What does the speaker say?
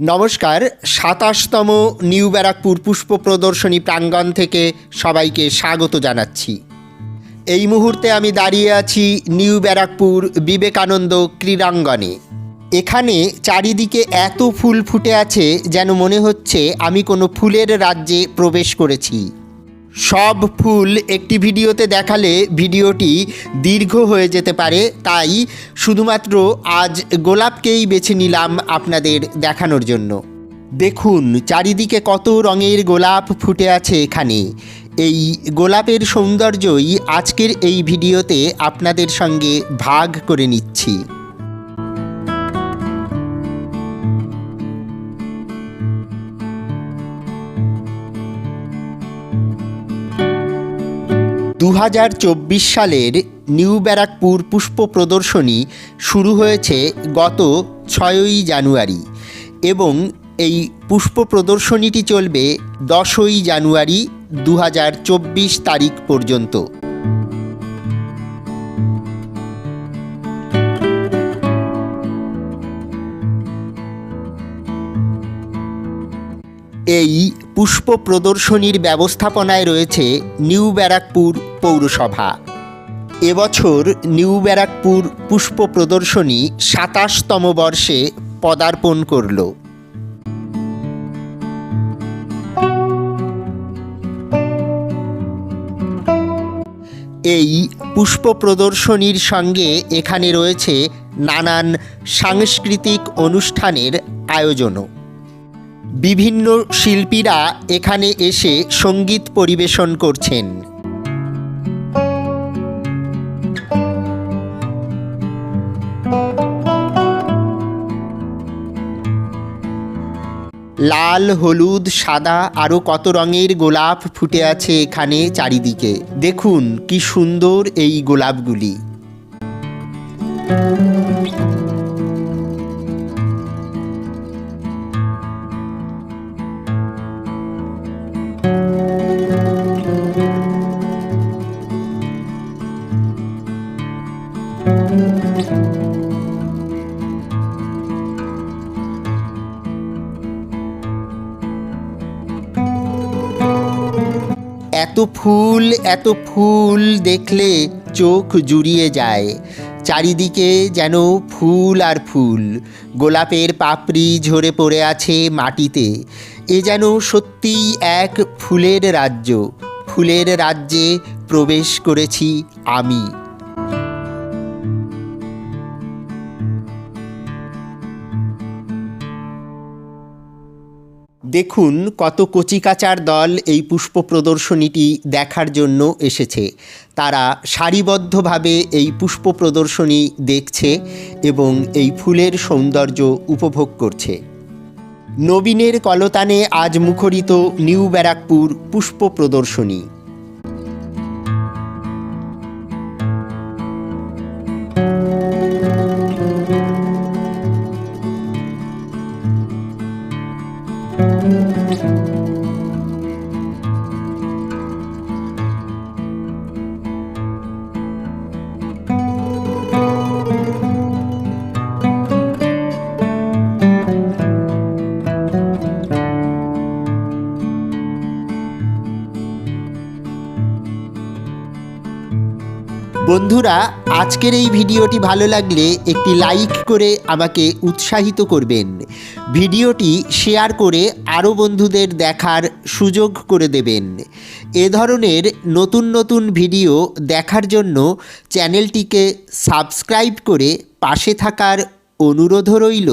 নমস্কার, সাতাশতম নিউ ব্যারাকপুর পুষ্প প্রদর্শনী প্রাঙ্গণ থেকে সবাইকে স্বাগত জানাচ্ছি। এই মুহূর্তে আমি দাঁড়িয়ে আছি নিউ ব্যারাকপুর বিবেকানন্দ ক্রীড়াঙ্গনে। এখানে চারিদিকে এত ফুল ফুটে আছে যেন মনে হচ্ছে আমি কোনো ফুলের রাজ্যে প্রবেশ করেছি। সব ফুল একটি ভিডিওতে দেখালে ভিডিওটি দীর্ঘ হয়ে যেতে পারে, তাই শুধুমাত্র আজ গোলাপকেই বেছে নিলাম আপনাদের দেখানোর জন্য। দেখুন, চারিদিকে কত রঙের গোলাপ ফুটে আছে এখানে। এই গোলাপের সৌন্দর্যই আজকের এই ভিডিওতে আপনাদের সঙ্গে ভাগ করে নিচ্ছি। দু হাজার চব্বিশ সালের নিউ ব্যারাকপুর পুষ্প প্রদর্শনী শুরু হয়েছে গত ছয়ই জানুয়ারি এবং এই পুষ্প প্রদর্শনীটি চলবে দশই জানুয়ারি দু হাজার চব্বিশ তারিখ পর্যন্ত। এই পুষ্প প্রদর্শনীর ব্যবস্থাপনায় রয়েছে নিউ ব্যারাকপুর পৌরসভা। এবছর নিউ ব্যারাকপুর পুষ্প প্রদর্শনী সাতাশতম বর্ষে পদার্পণ করল। এই পুষ্প প্রদর্শনীর সঙ্গে এখানে রয়েছে নানান সাংস্কৃতিক অনুষ্ঠানের আয়োজনও। বিভিন্ন শিল্পীরা এখানে এসে সংগীত পরিবেশন করছেন। লাল, হলুদ, সাদা আরও কত রঙের গোলাপ ফুটে আছে এখানে চারিদিকে। দেখুন কি সুন্দর এই গোলাপগুলি। এত ফুল এত ফুল দেখলে চোখ জুড়িয়ে যায়। চারিদিকে যেন ফুল আর ফুল। গোলাপের পাপড়ি ঝরে পড়ে আছে মাটিতে। এ যেন সত্যিই এক ফুলের রাজ্য। ফুলের রাজ্যে প্রবেশ করেছি আমি। দেখুন কত কচিকাচার দল এই পুষ্প প্রদর্শনীটি দেখার জন্য এসেছে। তারা সারিবদ্ধভাবে এই পুষ্প প্রদর্শনী দেখছে এবং এই ফুলের সৌন্দর্য উপভোগ করছে। নবীনের কলতানে আজ মুখরিত নিউ ব্যারাকপুর পুষ্প প্রদর্শনী। বন্ধুরা, আজকের এই ভিডিওটি ভালো লাগলে একটি লাইক করে আমাকে উৎসাহিত করবেন। ভিডিওটি শেয়ার করে আরও বন্ধুদের দেখার সুযোগ করে দেবেন। এ ধরনের নতুন নতুন ভিডিও দেখার জন্য চ্যানেলটিকে সাবস্ক্রাইব করে পাশে থাকার অনুরোধ রইল।